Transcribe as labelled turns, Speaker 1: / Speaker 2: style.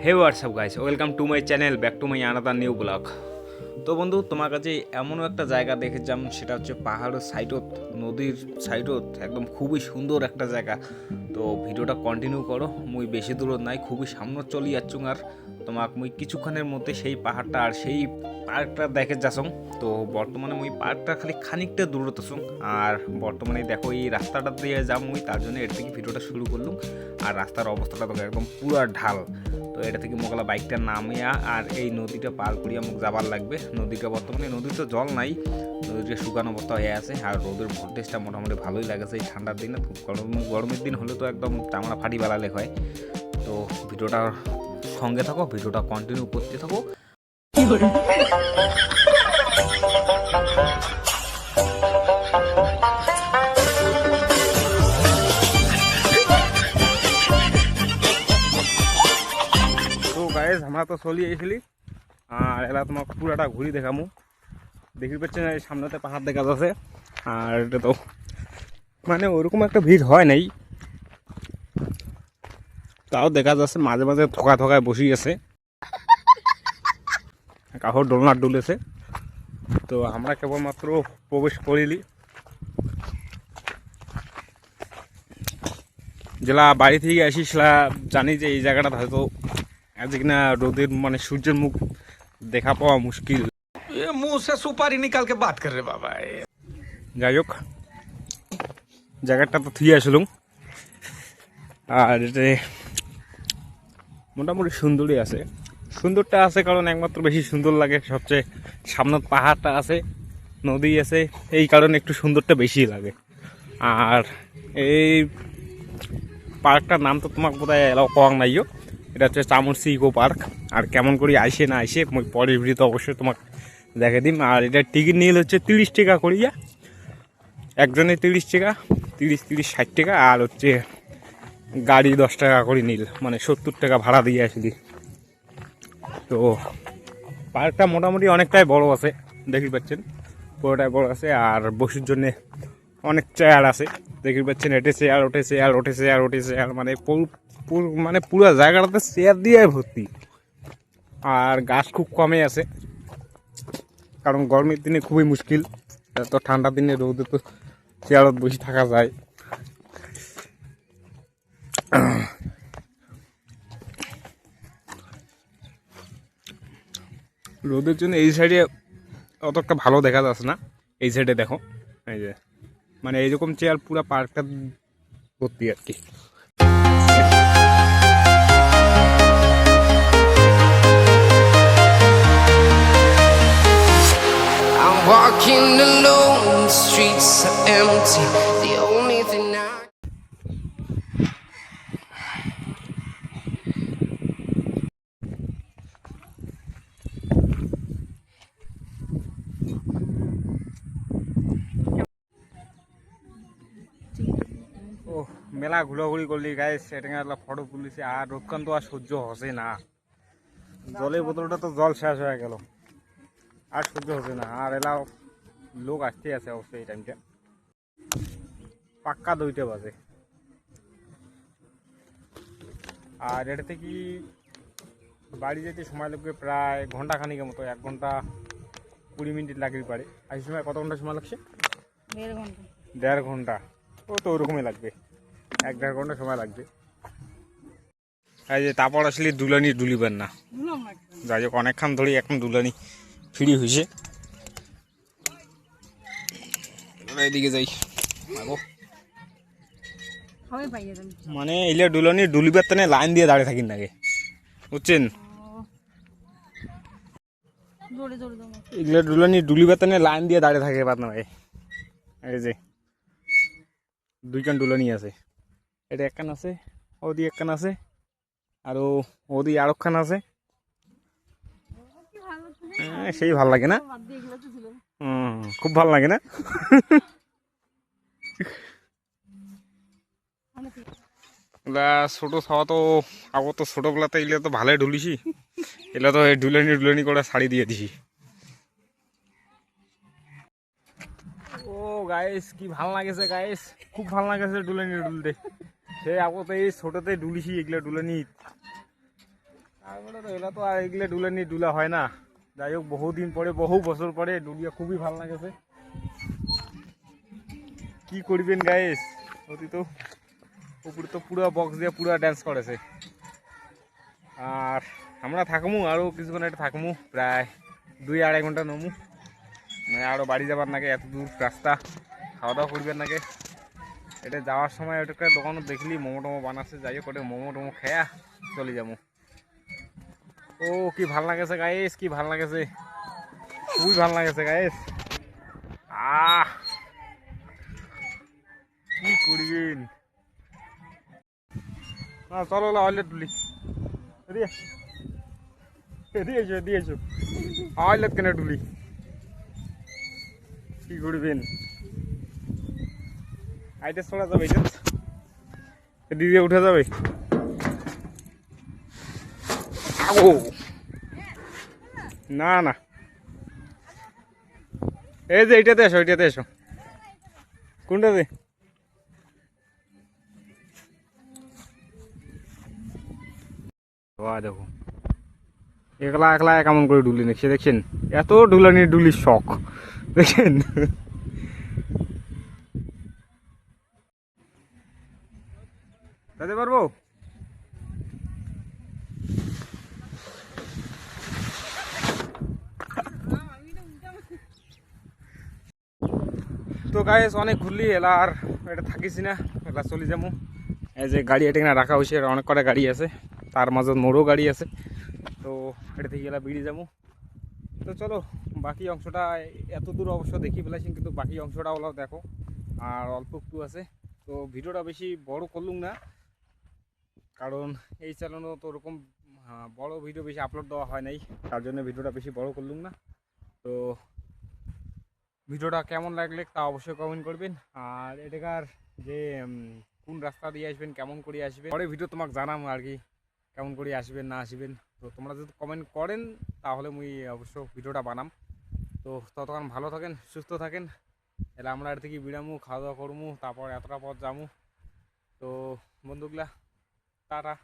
Speaker 1: Hey, what's up guys, welcome to my channel, back to my another new vlog. তো বন্ধু তোমার কাছে এমনও একটা জায়গা দেখেছিলাম সেটা হচ্ছে পাহাড়ের সাইডত নদীর সাইডত একদম খুবই সুন্দর একটা জায়গা তো ভিডিওটা কন্টিনিউ করো মুই বেশি দূর নাই খুবই সামনে চলি যাচ্ছুং আর তোমাক মুই কিছুক্ষণের মধ্যে সেই পাহাড়টা আর সেই পার্কটা দেখে যাসং তো বর্তমানে মুই পার্কটা খালি খানিকটা দূরত আসুন আর বর্তমানে দেখো এই রাস্তাটা দিয়ে যাম মুই তার জন্য এর থেকে ভিডিওটা শুরু করলুম আর রাস্তার অবস্থাটা দেখো একদম পুরা ঢাল তো এটা থেকে মোগলা বাইকটা নামিয়া আর এই নদীটা পার করিয়া মুখ যাবার লাগবে নদীটা বর্তমানে নদীর তো জল নাই নদীটা শুকানো অবস্থা হয়ে আছে আর রোদের ভোল্টেজটা মোটামুটি ভালোই লাগেছে এই ঠান্ডার দিনে খুব গরম গরমের দিন হলে তো একদম চামড়া ফাটি বেলালে হয় তো ভিডিওটা সঙ্গে থাকো ভিডিওটা কন্টিনিউ করতে থাকো তো আমরা তো চলি আইছিলি আর এলা তোমার পুরাটা ঘুরি দেখামো দেখি পাচ্ছেন সামনেতে পাহাড় দেখা যাচ্ছে আর এটা তো মানে ওরকম একটা ভিড় হয় নাই তাও দেখা যাচ্ছে মাঝে মাঝে থকা থকায় বসি আছে কাহর ডোলনা ডুলেছে তো আমরা কেবলমাত্র প্রবেশ করিলি যেলা বাড়ি থেকে আসি সেলা জানি যে এই জায়গাটা হয়তো আজকে না রোদের মানে সূর্যের মুখ দেখা পাওয়া মুশকিল
Speaker 2: এ সুপারি নিকাল কে বাত করে বাবা
Speaker 1: যাই হোক জায়গাটা তো থুয়ে আসলুম আর এটা মোটামুটি সুন্দরই আছে সুন্দরটা আছে কারণ একমাত্র বেশি সুন্দর লাগে সবচেয়ে সামনে পাহাড়টা আছে নদী আছে এই কারণে একটু সুন্দরটা বেশি লাগে আর এই পার্কটার নাম তো তোমাকে বোধহয় এলাও কং নাইও এটা হচ্ছে চামুরসি ইকো পার্ক আর কেমন করি আইসে না আইসে পরের ভিডিওতে অবশ্যই তোমাকে দেখে দিন আর এটা টিকিট নিল হচ্ছে তিরিশ টাকা করিয়া একজনে তিরিশ টাকা তিরিশ তিরিশ ষাট টাকা আর হচ্ছে গাড়ি দশ টাকা করে নীল মানে সত্তর টাকা ভাড়া দিয়ে আসলি তো পার্কটা মোটামুটি অনেকটাই বড় আছে দেখি পাচ্ছেন পুরোটাই বড় আছে আর বসুর জন্যে অনেক চেয়ার আছে দেখি পাচ্ছেন এটে চেয়ার ওঠে চেয়ার ওঠে চেয়ার ওঠে চেয়ার মানে মানে পুরো জায়গাটাতে চেয়ার দিয়ে ভর্তি আর গাছ খুব কমে আছে কারণ গরমের দিনে খুবই মুশকিল তো ঠান্ডা দিনে রোদে তো চেয়ারত বসে থাকা যায় রোদের জন্য এই সাইডে অতটা ভালো দেখা যাচ্ছে না এই সাইডে দেখো এই যে মানে এইরকম চেয়ার পুরো পার্কটা ভর্তি আর কি ও মেলা ঘোরাঘুরি করলি গাইস এটাকে ফটো তুলিছে আর রক্ষণ তো আর সহ্য হসে না জলের বোতলটা তো জল শেষ হয়ে গেল আর সহ্য হসে না আর এলাও লোক আসতে আছে অবশ্যই এই টাইমটা পাক্কা দুইটা বাজে আর এটাতে কি বাড়ি যেতে সময় লাগবে প্রায় ঘন্টা খানিকের মতো এক ঘন্টা কুড়ি মিনিট লাগবে পারে আর সময় কত ঘন্টা সময় লাগছে
Speaker 3: দেড় ঘন্টা
Speaker 1: ও তো ওরকমই লাগবে এক দেড় ঘন্টা সময় লাগবে এই যে তারপর আসলে দুলানি ডুলিবেন না যাই হোক অনেকক্ষণ ধরে এখন দুলানি ফ্রি হয়েছে মানে এলে ডুলনি ডুলিবার তেনে লাইন দিয়ে দাঁড়িয়ে থাকিন আগে বুঝছেন এগুলো ডুলনি ডুলিবার তেনে লাইন দিয়ে দাঁড়িয়ে থাকে পাতনা ভাই এই যে দুইখান ডুলনি আছে এটা একখান আছে ওদি একখান আছে আর ওদি আরেকখান আছে হ্যাঁ, সেই ভাল লাগে না খুব ভাল লাগে না ছোট খাওয়া তো আবার তো বেলাতে এলে তো ভালোই ঢুলিছি এলে তো ঢুলানি ঢুলানি করে শাড়ি দিয়ে দিছি ও গাইস কি ভাল লাগেছে গাইস খুব ভাল লাগেছে ডুলানি ডুলতে সে তো এই ছোটতে ডুলিছি এগুলো ডুলানি তারপরে তো এগুলো তো আর এগুলো ডুলানি ডুলা হয় না যাই হোক বহুদিন পরে বহু বছর পরে ডুলিয়া খুবই ভালো লাগেছে কি করবেন গায়েস অতি তো উপরে তো পুরো বক্স দিয়ে পুরো ড্যান্স করেছে আর আমরা থাকমু আরও কিছুক্ষণ একটা থাকমু প্রায় দুই আড়াই ঘন্টা নমু মানে আরও বাড়ি যাবার নাকি এত দূর রাস্তা খাওয়া দাওয়া করবেন নাকি এটা যাওয়ার সময় একটা দোকানও দেখলি মোমো টোমো বানাচ্ছে যাই হোক ওটা মোমো টোমো খেয়া চলে যাবো ও কি ভাল লাগেছে গাইস কি ভাল লাগেছে খুবই ভাল লাগেছে গাইস আহ কি করবেন না চলো অলে তুলি দিয়েছো দিয়েছো অলে কেন তুলি কি করবেন আইটা চলা যাবে এটা দিদি উঠে যাবে না না এই যে এইটাতে এসো এইটাতে এসো কোনটাতে দেখো একলা একলা কেমন করে ডুলি দেখছে দেখছেন এত ডুলানি ডুলির শখ দেখছেন দাদা পারবো তো গায়ে অনেক ঘুরলি এলা আর এটা থাকিস না এলা চলে যাবো এই যে গাড়ি এটা কিনা রাখা হয়েছে অনেক কটা গাড়ি আছে তার মাঝে মোরও গাড়ি আছে তো এটা থেকে এলা বেরিয়ে যাবো তো চলো বাকি অংশটা এত দূর অবশ্য দেখি ফেলাইছি কিন্তু বাকি অংশটা ওলাও দেখো আর অল্প একটু আছে তো ভিডিওটা বেশি বড় করলুম না কারণ এই চ্যানেলও তো ওরকম বড় ভিডিও বেশি আপলোড দেওয়া হয় নাই তার জন্য ভিডিওটা বেশি বড় করলুম না তো ভিডিওটা কেমন লাগলে তা অবশ্যই কমেন্ট করবেন আর এটাকার যে কোন রাস্তা দিয়ে আসবেন কেমন করে আসবেন পরে ভিডিও তোমাকে জানাম আর কি কেমন করে আসবেন না আসবেন তো তোমরা যদি কমেন্ট করেন তাহলে মুই অবশ্য ভিডিওটা বানাম তো ততক্ষণ ভালো থাকেন সুস্থ থাকেন তাহলে আমরা এর থেকে বিড়ামু খাওয়া দাওয়া করবো তারপর এতটা পথ যাবো তো বন্ধুগুলা টাটা